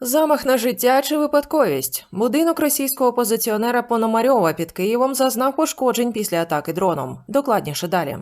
Замах на життя чи випадковість. Будинок російського опозиціонера Пономарьова під Києвом зазнав пошкоджень після атаки дроном. Докладніше далі.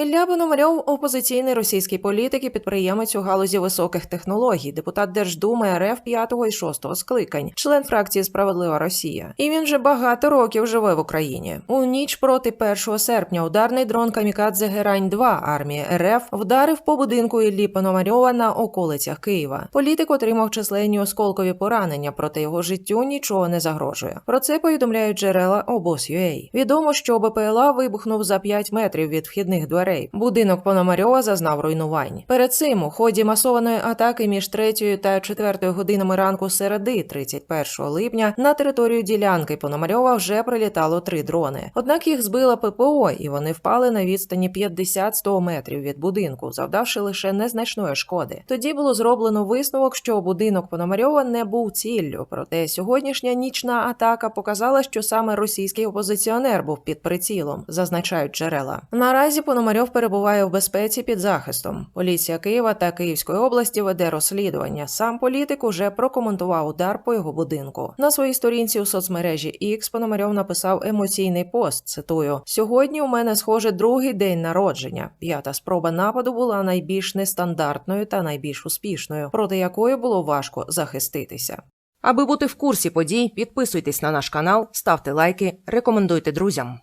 Ілля Пономарьов – опозиційний російський політик і підприємець у галузі високих технологій, депутат Держдуми РФ 5 і 6 скликань, член фракції Справедлива Росія. І він вже багато років живе в Україні. У ніч проти 1 серпня ударний дрон Камікадзе Герань 2 армії РФ вдарив по будинку Іллі Пономарьова на околицях Києва. Політик отримав численні осколкові поранення, проте його життю нічого не загрожує. Про це повідомляють джерела обоз.ua. Відомо, що БПЛА вибухнув за 5 метрів від вхідних дверей. Будинок Пономарьова зазнав руйнувань. Перед цим у ході масованої атаки між 3 та 4 годинами ранку середи, 31 липня, на територію ділянки Пономарьова вже прилітало три дрони. Однак їх збила ППО, і вони впали на відстані 50-100 метрів від будинку, завдавши лише незначної шкоди. Тоді було зроблено висновок, що будинок Пономарьова не був ціллю. Проте сьогоднішня нічна атака показала, що саме російський опозиціонер був під прицілом, зазначають джерела. Наразі Пономарьов перебуває в безпеці під захистом. Поліція Києва та Київської області веде розслідування. Сам політик уже прокоментував удар по його будинку. На своїй сторінці у соцмережі X Пономарьов написав емоційний пост. Цитую: сьогодні у мене схоже другий день народження. П'ята спроба нападу була найбільш нестандартною та найбільш успішною, проти якої було важко захиститися. Аби бути в курсі подій, підписуйтесь на наш канал, ставте лайки, рекомендуйте друзям.